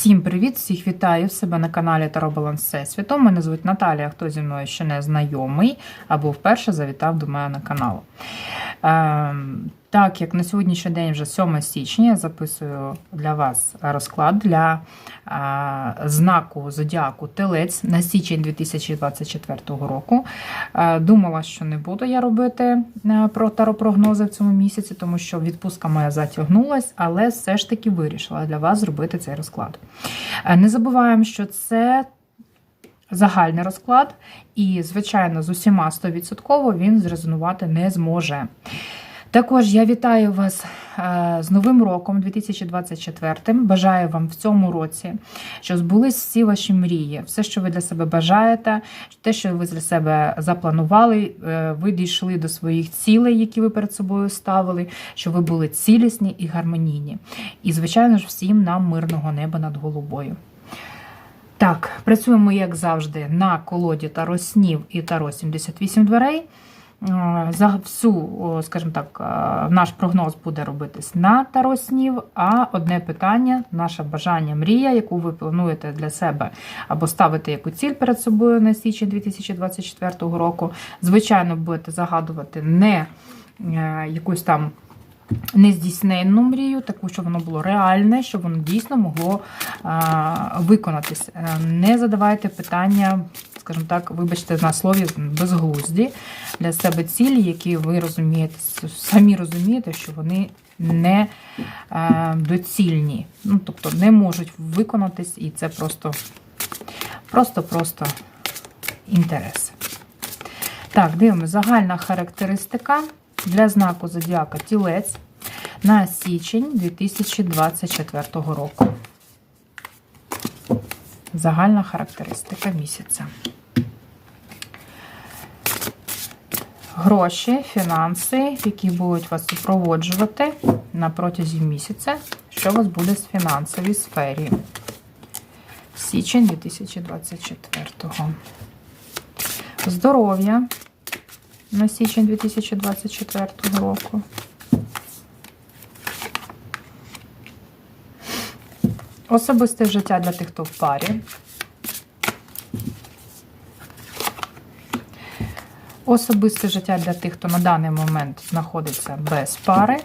Всім привіт! Всіх вітаю себе на каналі Таро Баланс Всесвіту. Мене звуть Наталія, хто зі мною ще не знайомий або вперше завітав до мене на канал. Ем, так як на сьогоднішній день вже 7 січня, я записую для вас розклад для е, знаку Зодіаку Телець на січень 2024 року. Е, думала, що не буду я робити е, про таропрогнози в цьому місяці, тому що відпустка моя затягнулась, але все ж таки вирішила для вас зробити цей розклад. Не забуваємо, що це загальний розклад, і, звичайно, з усіма 100% він зрезонувати не зможе. Також я вітаю вас е, з Новим роком 2024. Бажаю вам в цьому році, щоб збулись всі ваші мрії, все, що ви для себе бажаєте, те, що ви для себе запланували, е, ви дійшли до своїх цілей, які ви перед собою ставили, щоб ви були цілісні і гармонійні. І, звичайно ж, всім нам мирного неба над головою. Так, працюємо, як завжди, на колоді Таро снів і Таро 78 дверей. Е, За всю, скажімо так, е, наш прогноз буде робитись на Таро снів, а одне питання, наше бажання, мрія, яку ви плануєте для себе або ставите яку ціль перед собою на січень 2024 року. Звичайно, будете загадувати не е, якусь там нездійсненну мрію, таку, щоб воно було реальне, щоб воно дійсно могло а, виконатись. Е, Не задавайте питання, скажімо так, вибачте на слові безглузді для себе цілі, які ви розумієте, самі розумієте, що вони не е, доцільні. Ну, тобто не можуть виконатись, і це просто просто-просто інтерес. Так, дивимося, загальна характеристика для знаку Зодіака Тілець на січень 2024 року. Загальна характеристика місяця. Гроші, фінанси, які будуть вас супроводжувати на протязі місяця, що у вас буде з фінансовій сфері. Січень 2024. Здоров'я на січень 2024 року. Особисте життя для тих, хто в парі. Особисте життя для тих, хто на даний момент знаходиться без пари.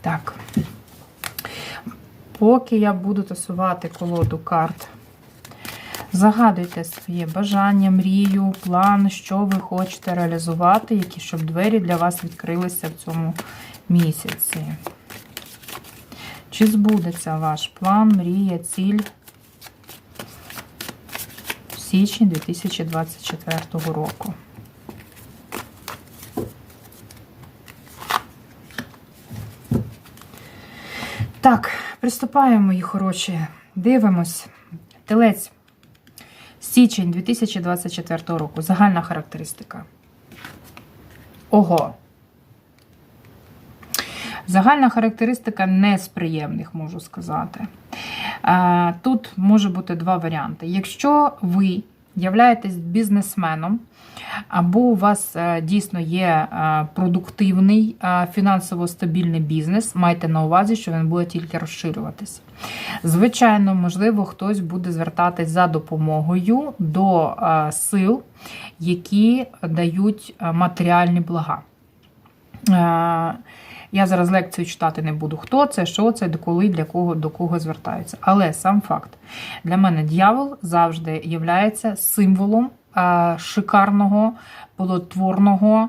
Так. Поки я буду тасувати колоду карт, загадуйте своє бажання, мрію, план, що ви хочете реалізувати, які щоб двері для вас відкрилися в цьому місяці. Чи збудеться ваш план, мрія, ціль в січні 2024 року? Так, приступаємо, мої хороші. Дивимось. Телець. Січень 2024 року. Загальна характеристика. Ого. Загальна характеристика не з приємних, можу сказати. Тут може бути два варіанти. Якщо ви являєтесь бізнесменом, або у вас е, дійсно є е, продуктивний е, фінансово стабільний бізнес, майте на увазі, що він буде тільки розширюватися. Звичайно, можливо, хтось буде звертатись за допомогою до сил, які дають матеріальні блага. Я зараз лекцію читати не буду, хто це, що це, коли, для кого, до кого звертаються. Але сам факт, для мене дьявол завжди є символом шикарного, плодотворного,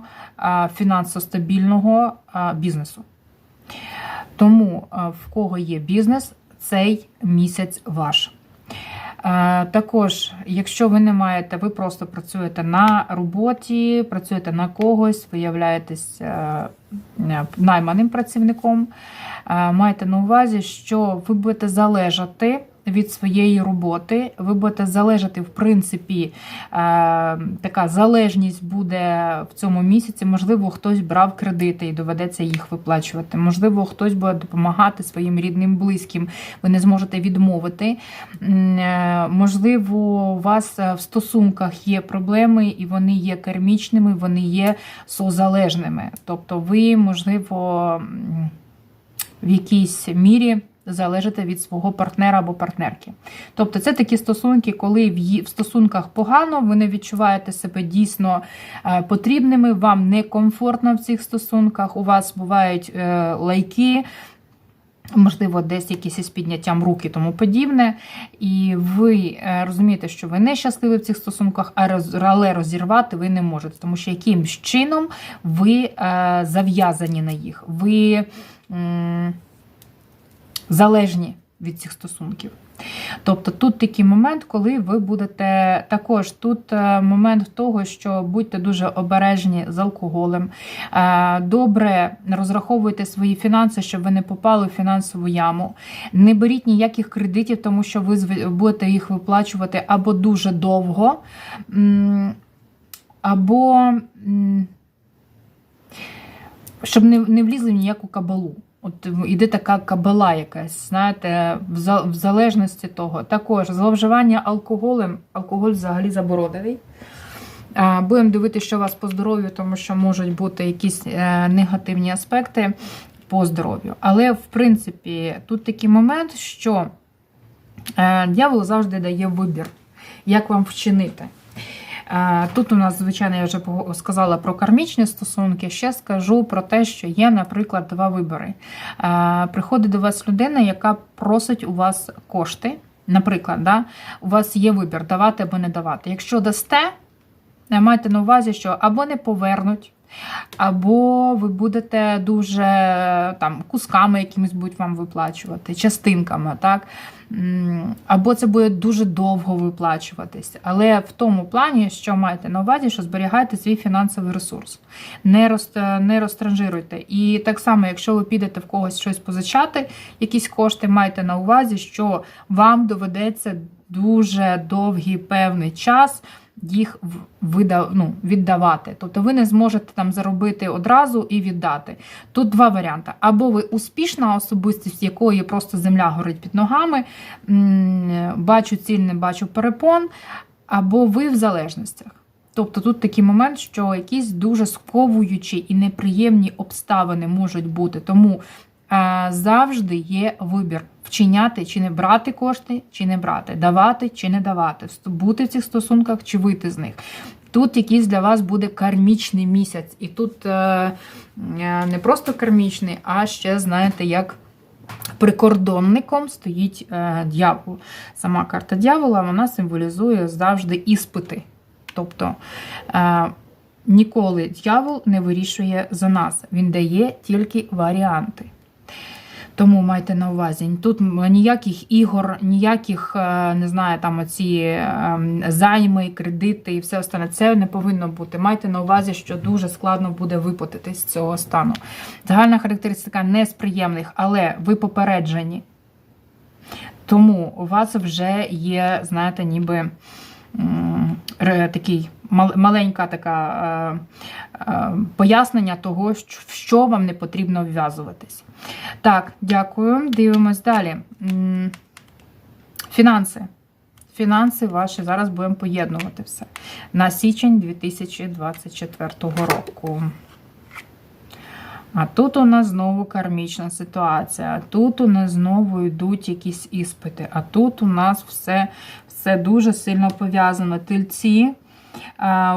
фінансостабільного бізнесу. Тому в кого є бізнес, цей місяць ваш. Також, якщо ви не маєте, ви просто працюєте на роботі, працюєте на когось, ви являєтесь е, найманим працівником, маєте на увазі, що ви будете залежати від своєї роботи. Ви будете залежати, в принципі, е, така залежність буде в цьому місяці. Можливо, хтось брав кредити і доведеться їх виплачувати. Можливо, хтось буде допомагати своїм рідним, близьким. Ви не зможете відмовити. Е, Можливо, у вас в стосунках є проблеми, і вони є кармічними, вони є созалежними. Тобто, ви, можливо, в якійсь мірі залежите від свого партнера або партнерки. Тобто, це такі стосунки, коли в стосунках погано, ви не відчуваєте себе дійсно е, потрібними, вам некомфортно в цих стосунках, у вас бувають е, лайки. Можливо, десь якісь із підняттям рук і тому подібне. І ви е, розумієте, що ви не щасливі в цих стосунках, а але розірвати ви не можете, тому що якимсь чином ви зав'язані на їх, ви залежні від цих стосунків. Тобто тут такий момент, коли ви будете також тут е, момент того, що будьте дуже обережні з алкоголем, е, добре розраховуйте свої фінанси, щоб ви не попали в фінансову яму. Не беріть ніяких кредитів, тому що ви будете їх виплачувати або дуже довго, або щоб не, не влізли в ніяку кабалу. От іде така кабала якась, знаєте, в залежності того. Також зловживання алкоголем, алкоголь взагалі заборонений. Будемо дивитися, що у вас по здоров'ю, тому що можуть бути якісь е, негативні аспекти по здоров'ю. Але, в принципі, тут такий момент, що е, дьявол завжди дає вибір, як вам вчинити. Е, Тут у нас, звичайно, я вже сказала про кармічні стосунки. Ще скажу про те, що є, наприклад, два вибори. Е, Приходить до вас людина, яка просить у вас кошти. Наприклад, да, у вас є вибір давати або не давати. Якщо дасте, е, майте на увазі, що або не повернуть, або ви будете дуже там кусками якимись будуть вам виплачувати, частинками, так? Або це буде дуже довго виплачуватись. Але в тому плані, що маєте на увазі, що зберігайте свій фінансовий ресурс, не, роз, не розтранжируйте. І так само, якщо ви підете в когось щось позичати, якісь кошти, майте на увазі, що вам доведеться дуже довгий певний час їх в- вида, ну, віддавати. Тобто ви не зможете там заробити одразу і віддати. Тут два варіанти. Або ви успішна особистість, якої просто земля горить під ногами, бачу ціль, не бачу перепон, або ви в залежностях. Тобто тут такий момент, що якісь дуже сковуючі і неприємні обставини можуть бути. Тому завжди є вибір вчиняти чи не брати кошти, чи не брати, давати чи не давати, бути в цих стосунках чи вийти з них. Тут якийсь для вас буде кармічний місяць. І тут е, е, не просто кармічний, а ще, знаєте, як прикордонником стоїть е, дьявол. Сама карта дьявола вона символізує завжди іспити. Тобто ніколи дьявол не вирішує за нас. Він дає тільки варіанти. Тому майте на увазі, тут ніяких ігор, ніяких, е, не знаю, там оці е, займи, кредити і все остальне. Це не повинно бути. Майте на увазі, що дуже складно буде випутатись з цього стану. Загальна характеристика не з приємних, але ви попереджені. Тому у вас вже є, знаєте, ніби такий маленька така е, е, пояснення того, в що вам не потрібно вв'язуватись. Так, дякую. Дивимось далі. Фінанси. Фінанси ваші зараз будемо поєднувати все. На січень 2024 року. А тут у нас знову кармічна ситуація. А тут у нас знову йдуть якісь іспити. А тут у нас все, все дуже сильно пов'язано. Тельці,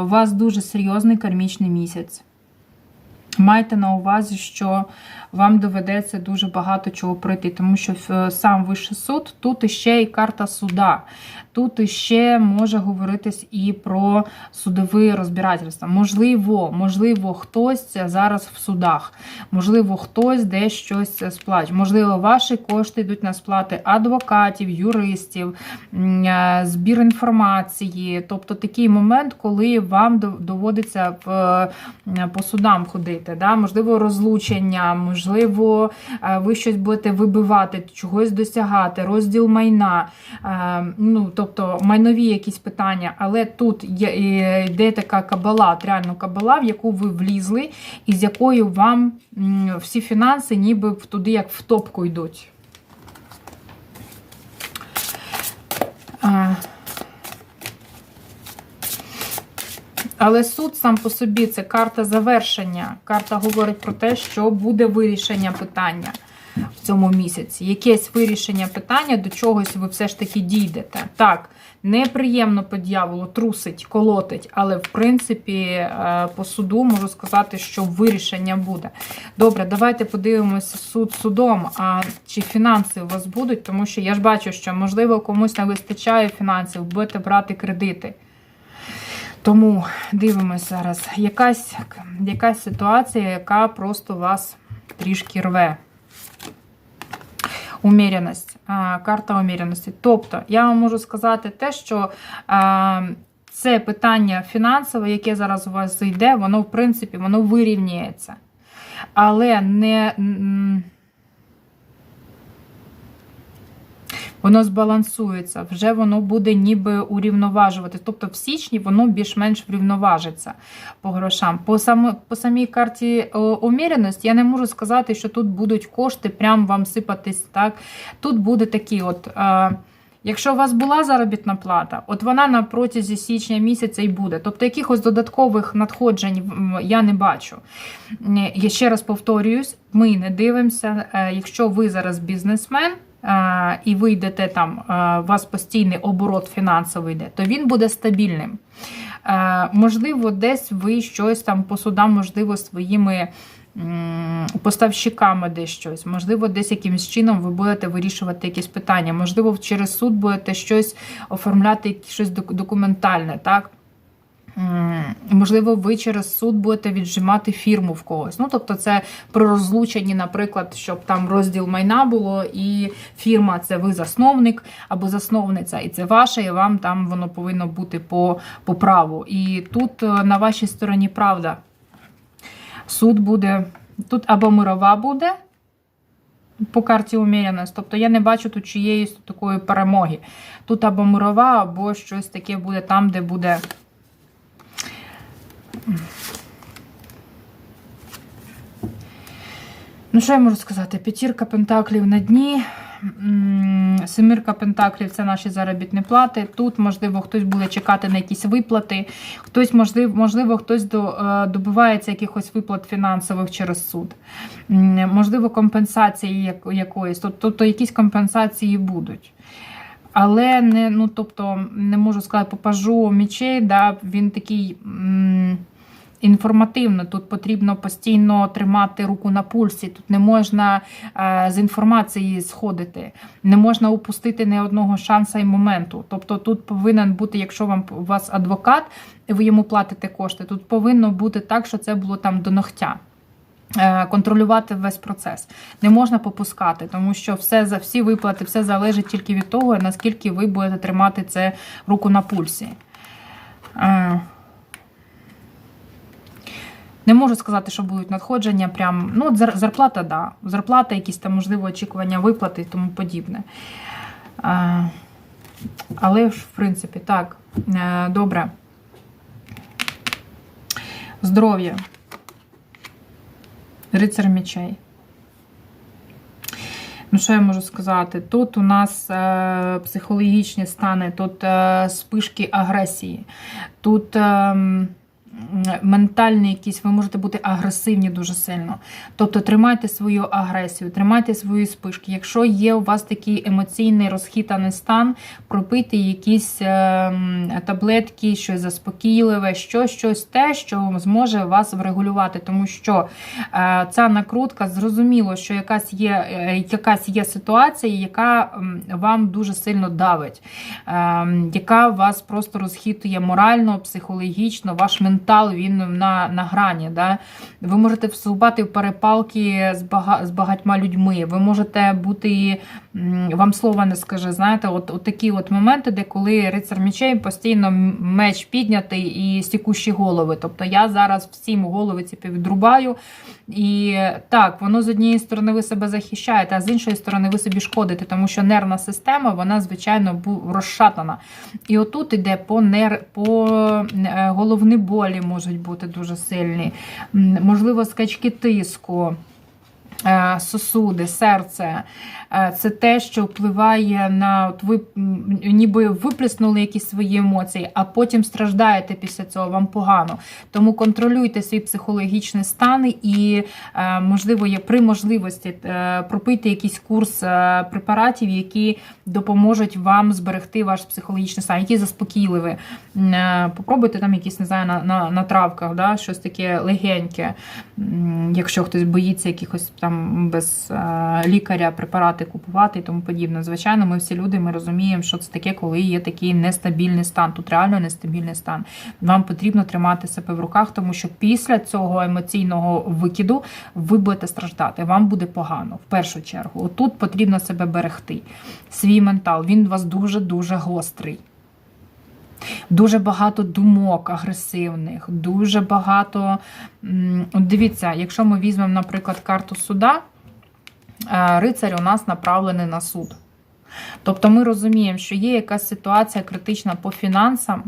у вас дуже серйозний кармічний місяць. Майте на увазі, що вам доведеться дуже багато чого пройти, тому що е, сам вищий суд тут іще і карта суда. Тут іще може говоритись і про судові розбирательства. Можливо, можливо, хтось зараз в судах, можливо, хтось десь щось сплачує. Можливо, ваші кошти йдуть на сплати адвокатів, юристів, е, збір інформації. Тобто такий момент, коли вам доводиться е, по судам ходити. Робити. Да? Можливо, розлучення, можливо, е, ви щось будете вибивати, чогось досягати, розділ майна, е, ну, тобто майнові якісь питання. Але тут е, йде така кабала, реально кабала, в яку ви влізли, і з якою вам всі фінанси ніби туди як в топку йдуть. Але суд сам по собі це карта завершення. Карта говорить про те, що буде вирішення питання в цьому місяці. Якесь вирішення питання, до чогось ви все ж таки дійдете. Так, неприємно по дьяволу, трусить, колотить, але в принципі е, по суду можу сказати, що вирішення буде. Добре, давайте подивимося суд судом. А чи фінанси у вас будуть? Тому що я ж бачу, що можливо комусь не вистачає фінансів, будете брати кредити. Тому дивимося зараз. Якась, якась ситуація, яка просто вас трішки рве. Уміряність. Карта уміряності. Тобто, я вам можу сказати те, що це питання фінансове, яке зараз у вас зайде, воно, в принципі, воно вирівнюється. Але не. м, Воно збалансується, вже воно буде ніби урівноважувати. Тобто в січні воно більш-менш врівноважиться по грошам. По, сам, по самій карті о, уміреності я не можу сказати, що тут будуть кошти прям вам сипатись. так. Тут буде такі от. Е, Якщо у вас була заробітна плата, от вона на протязі січня місяця і буде. Тобто якихось додаткових надходжень я не бачу. Е, Я ще раз повторююсь, ми не дивимося. Е, Якщо ви зараз бізнесмен, е, і ви йдете там, е, у вас постійний оборот фінансовий йде, то він буде стабільним. Е, Можливо, десь ви щось там по судам, можливо, своїми поставщиками десь щось. Можливо, десь якимось чином ви будете вирішувати якісь питання. Можливо, через суд будете щось оформляти, щось документальне, так? Можливо, ви через суд будете віджимати фірму в когось. Ну, тобто, це про розлучені, наприклад, щоб там розділ майна було, і фірма це ви засновник або засновниця, і це ваше, і вам там воно повинно бути по, по праву. І тут е, на вашій стороні правда. Суд буде. Тут або мирова буде по карті уміреність. Тобто я не бачу тут чиєїсь такої перемоги. Тут або мирова, або щось таке буде там, де буде. Ну, що я можу сказати? П'ятірка пентаклів на дні. Семірка пентаклів це наші заробітні плати. Тут, можливо, хтось буде чекати на якісь виплати, хтось, можливо, можливо хтось е, добивається якихось виплат фінансових через суд. Можливо, компенсації якоїсь. Тобто, якісь компенсації будуть. Але не, ну, тобто, не можу сказати, по пажу мічей, да, він такий. Інформативно, тут потрібно постійно тримати руку на пульсі. Тут не можна е, з інформації сходити, не можна упустити ні одного шанса і моменту. Тобто, тут повинен бути, якщо вам у вас адвокат, ви йому платите кошти, тут повинно бути так, що це було там до ногтя. Е, Контролювати весь процес не можна попускати, тому що все за всі виплати, все залежить тільки від того, наскільки ви будете тримати це руку на пульсі. Е, Не можу сказати, що будуть надходження. Прям, ну, зарплата, да. Зарплата, якісь там, можливо, очікування виплати і тому подібне. А, але ж, в принципі, так, е, добре. Здоров'я. Рицар мечей. Ну, що я можу сказати? Тут у нас е, психологічні стани, тут е, спишки агресії, тут. Е, Ментальні якісь, ви можете бути агресивні дуже сильно. Тобто тримайте свою агресію, тримайте свої спишки. Якщо є у вас такий емоційний розхитаний стан, пропийте якісь е, таблетки, щось заспокійливе, що, щось те, що зможе вас врегулювати. Тому що е, ця накрутка, зрозуміло, що якась є, е, якась є ситуація, яка вам дуже сильно давить, е, яка вас просто розхитує морально, психологічно, ваш ментал ментал він на, на грані. Да? Ви можете вступати в перепалки з, бага, з багатьма людьми. Ви можете бути, вам слова не скаже, знаєте, от, от такі от моменти, де коли рицар мечей постійно меч піднятий і стікущі голови. Тобто я зараз всім голови ці відрубаю. І так, воно з однієї сторони ви себе захищаєте, а з іншої сторони ви собі шкодите, тому що нервна система, вона, звичайно, розшатана. І отут іде по нер... по е, головні болі можуть бути дуже сильні, можливо, скачки тиску. Е, Сосуди, серце Е, це те, що впливає на от ви ніби виплеснули якісь свої емоції, а потім страждаєте після цього, вам погано. Тому контролюйте свій психологічний стан і, е, можливо, є при можливості пропийте якийсь курс препаратів, які допоможуть вам зберегти ваш психологічний стан, які заспокійливі. Попробуйте там якісь, не знаю, на, на, на травках, да, щось таке легеньке. Якщо хтось боїться якихось там без е, лікаря препарати купувати і тому подібне. Звичайно, ми всі люди ми розуміємо, що це таке, коли є такий нестабільний стан. Тут реально нестабільний стан. Вам потрібно тримати себе в руках, тому що після цього емоційного викиду ви будете страждати. Вам буде погано в першу чергу. Отут потрібно себе берегти. Свій ментал він у вас дуже дуже гострий. Дуже багато думок агресивних, дуже багато. От дивіться, якщо ми візьмемо, наприклад, карту суда, е, рицарь у нас направлений на суд. Тобто ми розуміємо, що є якась ситуація критична по фінансам,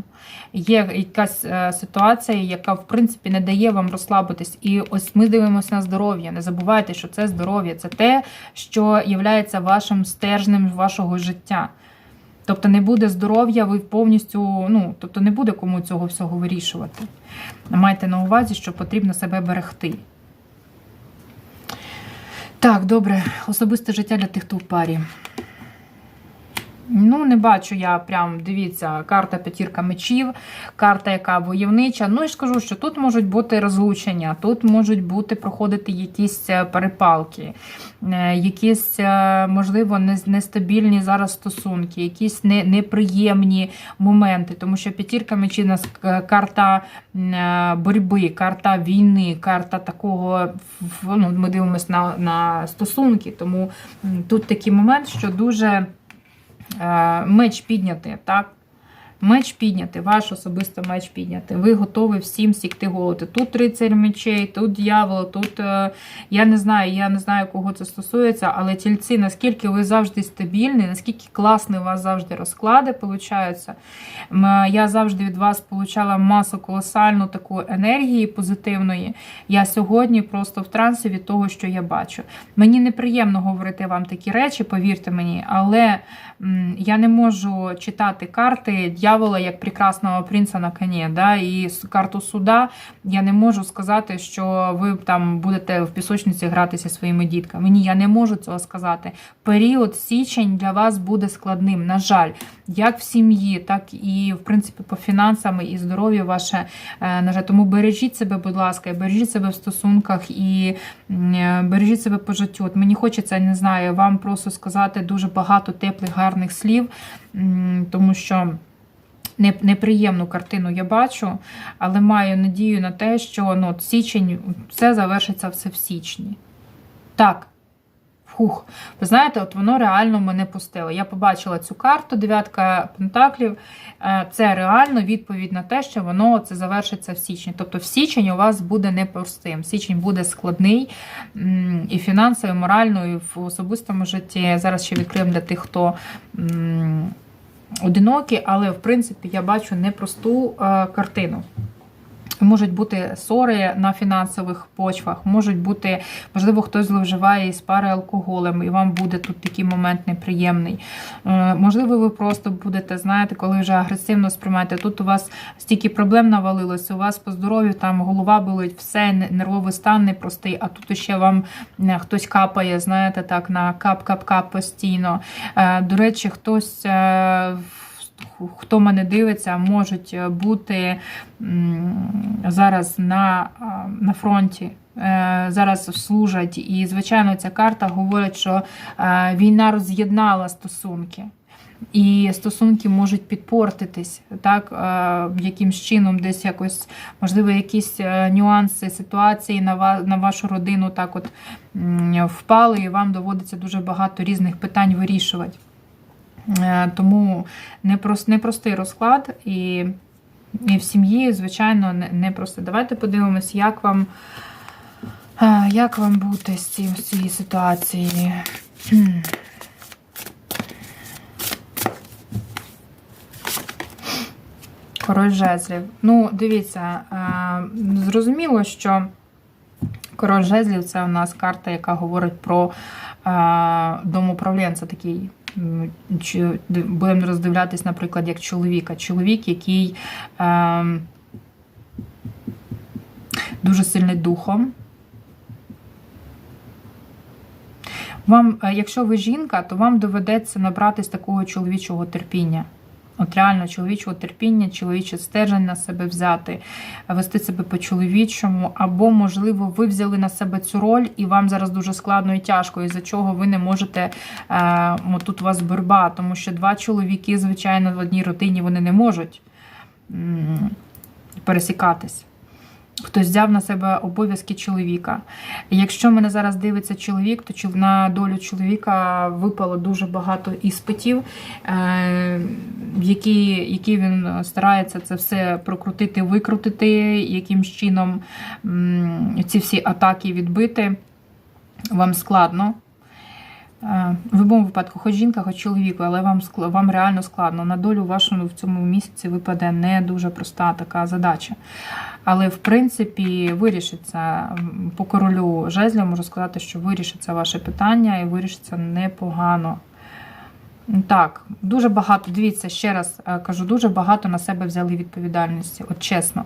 є якась е, ситуація, яка в принципі не дає вам розслабитись. І ось ми дивимося на здоров'я. Не забувайте, що це здоров'я, це те, що є вашим стержнем вашого життя. Тобто не буде здоров'я, ви повністю, ну, тобто не буде кому цього всього вирішувати. Майте на увазі, що потрібно себе берегти. Так, добре, особисте життя для тих, хто в парі. Ну, не бачу я прям, дивіться, карта п'ятірка мечів, карта, яка войовнича. Ну і ж кажу, що тут можуть бути розлучення, тут можуть бути проходити якісь е, перепалки, е, якісь, е, можливо, нестабільні зараз стосунки, якісь не- неприємні моменти. Тому що п'ятірка мечів нас карта боротьби, карта війни, карта такого. Ну, ми дивимося на, на стосунки, тому тут такий момент, що дуже. Е, меч підняти, так? Меч підняти, ваш особисто меч підняти. Ви готові всім сікти голоти. Тут рицарь мечей, тут дьявол, тут е, я не знаю, я не знаю, кого це стосується, але тільці, наскільки ви завжди стабільні, наскільки класні у вас завжди розклади получаються. Я завжди від вас получала масу колосальну таку енергії позитивної. Я сьогодні просто в трансі від того, що я бачу. Мені неприємно говорити вам такі речі, повірте мені, але я не можу читати карти дьявола як прекрасного принца на коні, да, і карту суда я не можу сказати, що ви там будете в пісочниці гратися своїми дітками. Ні, я не можу цього сказати. Період січень для вас буде складним, на жаль, як в сім'ї, так і в принципі по фінансам і здоров'ю ваше. е, На жаль, тому бережіть себе, будь ласка, бережіть себе в стосунках і е, бережіть себе по життю. От мені хочеться, не знаю, вам просто сказати дуже багато теплих, гарних слів, тому що. Не- Неприємну картину я бачу, але маю надію на те, що ну, січень все завершиться все в січні. Так. Фух. Ви знаєте, от воно реально мене пустило. Я побачила цю карту, дев'ятка пентаклів. Е, Це реально відповідь на те, що воно це завершиться в січні. Тобто в січень у вас буде непростим. Січень буде складний і фінансово, і морально, і в особистому житті. Зараз ще відкриємо для тих, хто. Одинокі, але в принципі я бачу непросту е, картину. Можуть бути ссори на фінансових почвах, можуть бути, можливо, хтось зловживає із пари алкоголем, і вам буде тут такий момент неприємний. Е, Можливо, ви просто будете, знаєте, коли вже агресивно сприймаєте, тут у вас стільки проблем навалилось, у вас по здоров'ю там голова болить, все, нервовий стан непростий, а тут ще вам е, хтось капає, знаєте, так, на кап-кап-кап постійно. Е, До речі, хтось. Е, Хто мене дивиться, можуть бути зараз на, на фронті, е, зараз служать. І, звичайно, ця карта говорить, що е, війна роз'єднала стосунки. І стосунки можуть підпортитись, так, е, якимсь чином, десь якось, можливо, якісь е, нюанси ситуації на вашу родину так от впали, і вам доводиться дуже багато різних питань вирішувати. Е, Тому непрос- непростий розклад, і, в сім'ї, звичайно, не- непросто. Давайте подивимось, як вам, е, як вам бути з цій, з цієї ситуації. Король жезлів. Ну, дивіться, е, зрозуміло, що король жезлів це у нас карта, яка говорить про домоуправлінця такий. Чи- Будемо роздивлятись, наприклад, як чоловіка. Чоловік, який е, дуже сильний духом. Вам, е, якщо ви жінка, то вам доведеться набратись такого чоловічого терпіння. От реально чоловічого терпіння, чоловіче стержень на себе взяти, вести себе по-чоловічому, або, можливо, ви взяли на себе цю роль, і вам зараз дуже складно і тяжко, із-за чого ви не можете. Е, тут у вас борба, тому що два чоловіки, звичайно, в одній родині вони не можуть пересікатись. Хтось взяв на себе обов'язки чоловіка. Якщо мене зараз дивиться чоловік, то на долю чоловіка випало дуже багато іспитів, е, які, які він старається це все прокрутити, викрутити, яким чином ці всі атаки відбити. Вам складно. Е, В будь-якому випадку, хоч жінка, хоч чоловік, але вам вам реально складно. На долю вашу в цьому місяці випаде не дуже проста така задача. Але в принципі вирішиться по королю жезля, можу сказати, що вирішиться ваше питання і вирішиться непогано. Так, дуже багато, дивіться, ще раз е, кажу, дуже багато на себе взяли відповідальності, от чесно.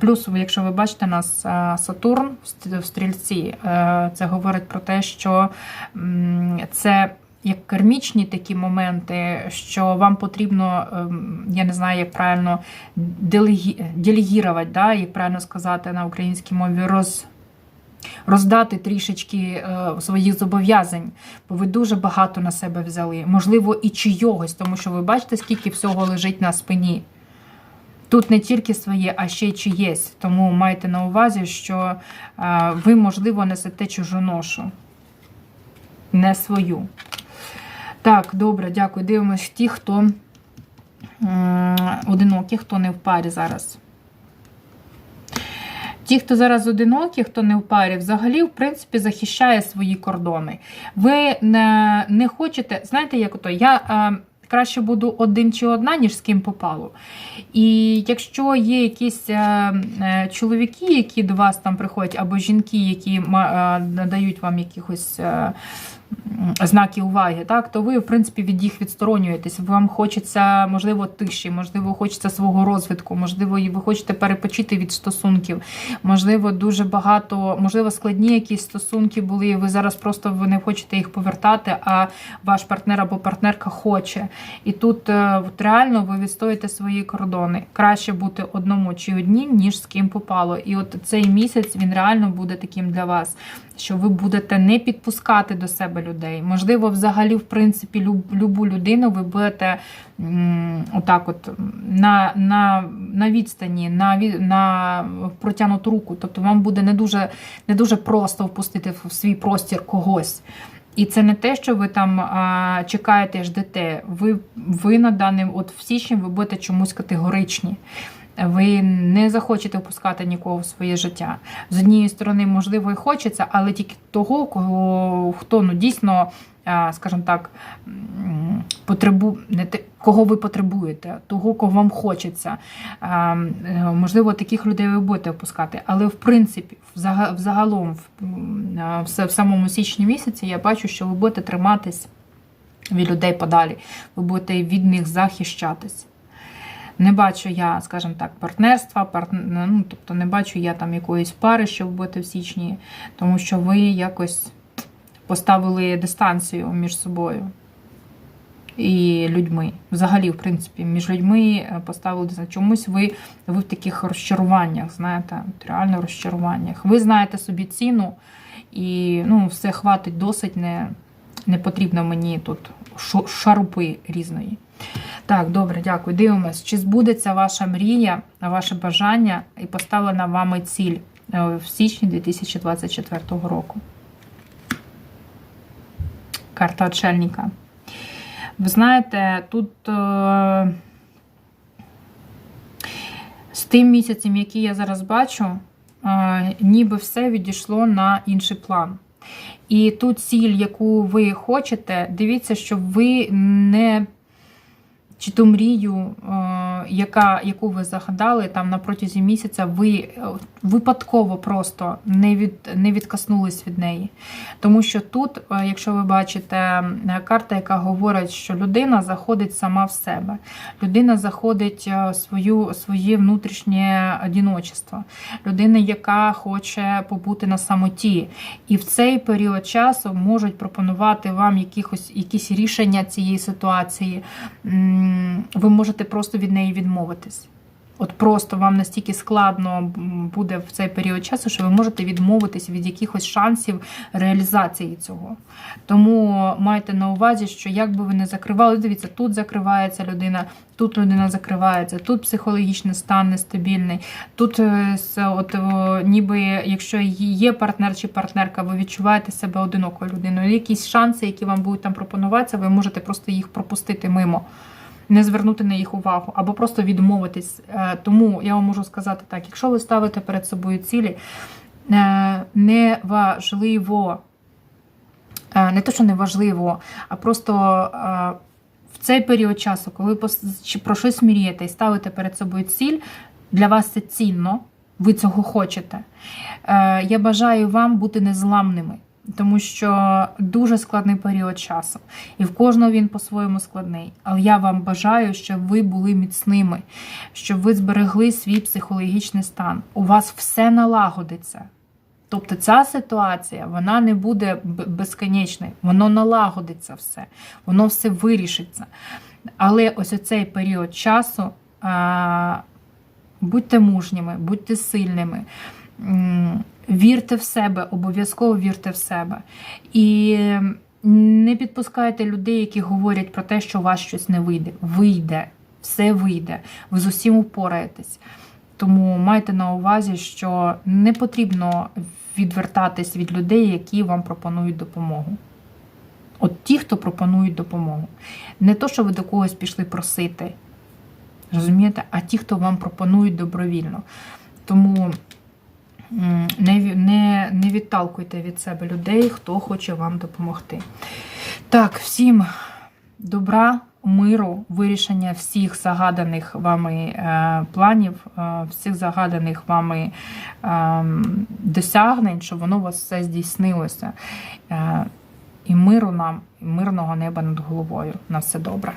Плюс, якщо ви бачите, нас е, Сатурн в стрільці, е, це говорить про те, що це як кармічні такі моменти, що вам потрібно, ем, я не знаю, як правильно делегі... делегірувати, да, як правильно сказати на українській мові, роз роздати трішечки е, своїх зобов'язань, бо ви дуже багато на себе взяли, можливо, і чийогось, тому що ви бачите, скільки всього лежить на спині. Тут не тільки своє, а ще й чиєсь. Тому майте на увазі, що е, ви, можливо, несете чужу ношу, не свою. Так, добре, дякую. Дивимось ті, хто одинокі, хто не в парі зараз. Ті, хто зараз одинокі, хто не в парі, взагалі, в принципі, захищає свої кордони. Ви не, не хочете, знаєте, як ото, я е, краще буду один чи одна, ніж з ким попало. І якщо є якісь е, е, чоловіки, які до вас там приходять, або жінки, які е, надають вам якихось. Е, знаки уваги, так, то ви, в принципі, від їх відсторонюєтесь. Вам хочеться, можливо, тиші, можливо, хочеться свого розвитку, можливо, ви хочете перепочити від стосунків. Можливо, дуже багато, можливо, складні якісь стосунки були, і ви зараз просто ви не хочете їх повертати, а ваш партнер або партнерка хоче. І тут е, от реально ви відстоїте свої кордони. Краще бути одному чи однім, ніж з ким попало. І от цей місяць він реально буде таким для вас, що ви будете не підпускати до себе людей. Можливо, взагалі, в принципі, люб, любу людину ви будете отак, от на, на, на відстані, на, на протягнуту руку. Тобто вам буде не дуже, не дуже просто впустити в свій простір когось. І це не те, що ви там а, чекаєте, ждете. Ви, ви на даним, от в січні ви будете чомусь категоричні. Ви не захочете впускати нікого в своє життя. З однієї сторони, можливо, і хочеться, але тільки того, кого хто ну дійсно, скажімо так, потребу... не те, кого ви потребуєте, того, кого вам хочеться. Е, Можливо, таких людей ви будете впускати. Але в принципі, взагалом, в самому січні місяці я бачу, що ви будете триматись від людей подалі, ви будете від них захищатись. Не бачу я, скажімо так, партнерства, партн... ну, тобто не бачу я там якоїсь пари, що ви будете в січні, тому що ви якось поставили дистанцію між собою і людьми. Взагалі, в принципі, між людьми е, поставили дистанцію. Чомусь ви, ви в таких розчаруваннях, знаєте, реально розчаруваннях. Ви знаєте собі ціну, і ну, все хватить досить, не, Не потрібно мені тут шарупи різної. Так, добре, дякую. Дивимось, чи збудеться ваша мрія, ваше бажання і поставлена вами ціль е, в січні 2024 року. Карта отшельника. Ви знаєте, тут е, з тим місяцем, який я зараз бачу, е, ніби все відійшло на інший план. І ту ціль, яку ви хочете, дивіться, щоб ви не чи ту мрію, е, яка, яку ви загадали там на протязі місяця, ви е, випадково просто не, від, не відкоснулись від неї. Тому що тут, е, якщо ви бачите, е, карта, яка говорить, що людина заходить сама в себе, людина заходить свою, своє внутрішнє одіночество, людина, яка хоче побути на самоті. І в цей період часу можуть пропонувати вам якихось, якісь рішення цієї ситуації. Ви можете просто від неї відмовитись. От просто вам настільки складно буде в цей період часу, що ви можете відмовитись від якихось шансів реалізації цього. Тому майте на увазі, що як би ви не закривали, дивіться, тут закривається людина, тут людина закривається, тут психологічний стан нестабільний, тут е, от, ніби якщо є партнер чи партнерка, ви відчуваєте себе одинокою людиною. Якісь шанси, які вам будуть там пропонуватися, ви можете просто їх пропустити мимо не звернути на їх увагу, або просто відмовитись. Е, Тому я вам можу сказати так: якщо ви ставите перед собою цілі, е, неважливо, е, не те, що неважливо, а просто в цей період часу, коли ви про щось мрієте і ставите перед собою ціль, для вас це цінно, ви цього хочете. Я бажаю вам бути незламними. Тому що дуже складний період часу, і в кожного він по-своєму складний. Але я вам бажаю, щоб ви були міцними, щоб ви зберегли свій психологічний стан. У вас все налагодиться. Тобто ця ситуація вона не буде безконечною, воно налагодиться все, воно все вирішиться. Але ось оцей період часу а, будьте мужніми, будьте сильними. Вірте в себе, обов'язково вірте в себе. І не підпускайте людей, які говорять про те, що у вас щось не вийде. Вийде, все вийде. Ви з усім упораєтесь. Тому майте на увазі, що не потрібно відвертатись від людей, які вам пропонують допомогу. От ті, хто пропонують допомогу. Не то, що ви до когось пішли просити, розумієте, а ті, хто вам пропонують добровільно. Тому не, не, не відталкуйте від себе людей, хто хоче вам допомогти. Так, всім добра, миру, вирішення всіх загаданих вами е, планів, е, всіх загаданих вами е, досягнень, щоб воно у вас все здійснилося. Е, і миру нам, і мирного неба над головою. На все добре.